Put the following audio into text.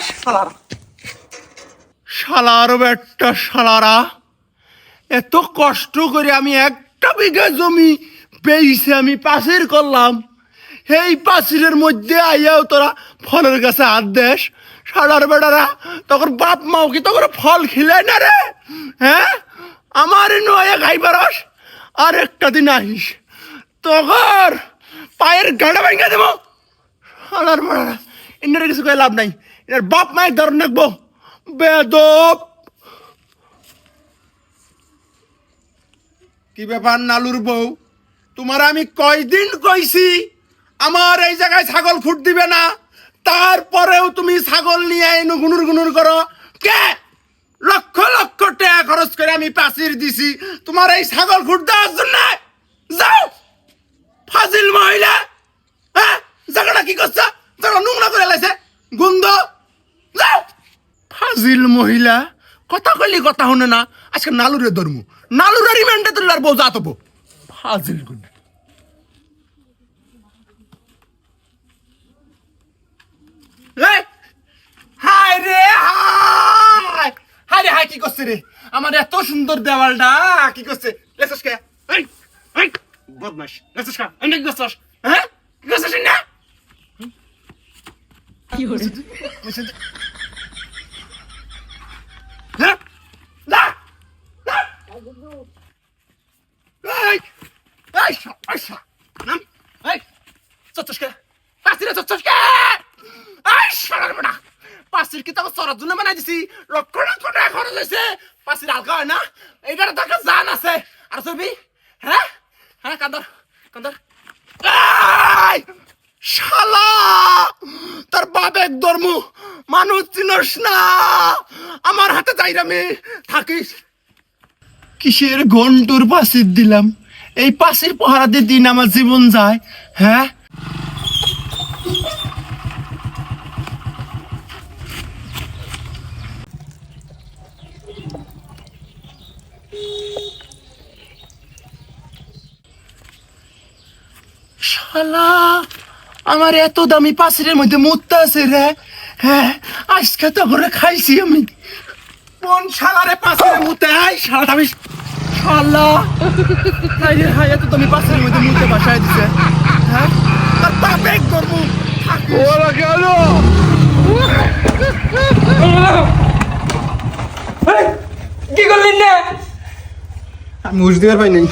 শালারা। শালার একটা শালারা, এত কষ্ট করে আমি একটা বিঘা জমি পেয়েছি আমি পাশের করলাম। এই পাশের মধ্যে আইয়াও তোরা ফলের গাছে হাত দেশ সাড়ার বেড়ারা তখন বাপ মাও কি তখন ফল খিলাই না রে? হ্যাঁ? আমার নয় খাইবারস আর একটা দিন আহিস। তখন পায়ের গাড়া ভেঙে দেবো। সাড়ার বেড়ারা এনার কিছু কয়ে লাভ নাই। এনার বাপ মায়ের ধরন রাখব বেদব। কি ব্যাপার নালুর বউ? তোমার আমি কয়দিন কইছি, আমার এই জায়গায় ছাগল ফুট দিবে না। তারপরেও তুমি ছাগল নিয়ে এনে গুনুর গুনুর করো। কে? লক্ষ লক্ষ টাকা খরচ করে আমি পাচির দিছি। তোমার এই ছাগল ফুট দেওয়ার জন্য? যাও! ফাজিল মহিলা! হ্যাঁ? জায়গাটা কি করছে? গন্ধ ফাজিল মহিলা, কথা কথা শুনে না, আজকে নালুরে ধর্ম। নালুরে রিমান্ডে ফাজিল গুণ হাই রে হাই হাই রে হাই কি করছে রে? আমার এত সুন্দর দেওয়ালটা, কি করছে? লেসস কে? এই এই! বদমাশ, লেসস কা? হ্যাঁ? না কি তাকে চরার জন্য বানাই দিছি লক্ষ লক্ষ টাকা খরচ হয়েছে হয় না এইটার তো আছে আর ছবি হ্যাঁ হ্যাঁ কান্দর কান্দর শালা! তোর বাপ এক ধর্ম মানুষ চিনস না। আমার হাতে যাইরামে থাকিস। কিসের ঘন্টুর পাশির দিলাম? এই পাশের পহারা দিয়ে দিন আমার জীবন যায় হ্যাঁ? শালা! আমার এত দামি পাশের মধ্যে মুত্তা আছে রে। হ্যাঁ আজকে তো করে খাইছি আমি। কোন শালারে পাশের মুতে আই শালা আমি শালা। হাই রে হাই এত দামি পাশের মধ্যে মুতে বাসায় দিছে। হ্যাঁ তার বাপে করব ওরা গেল কি করলেন না? আমি বুঝতে পারি নাই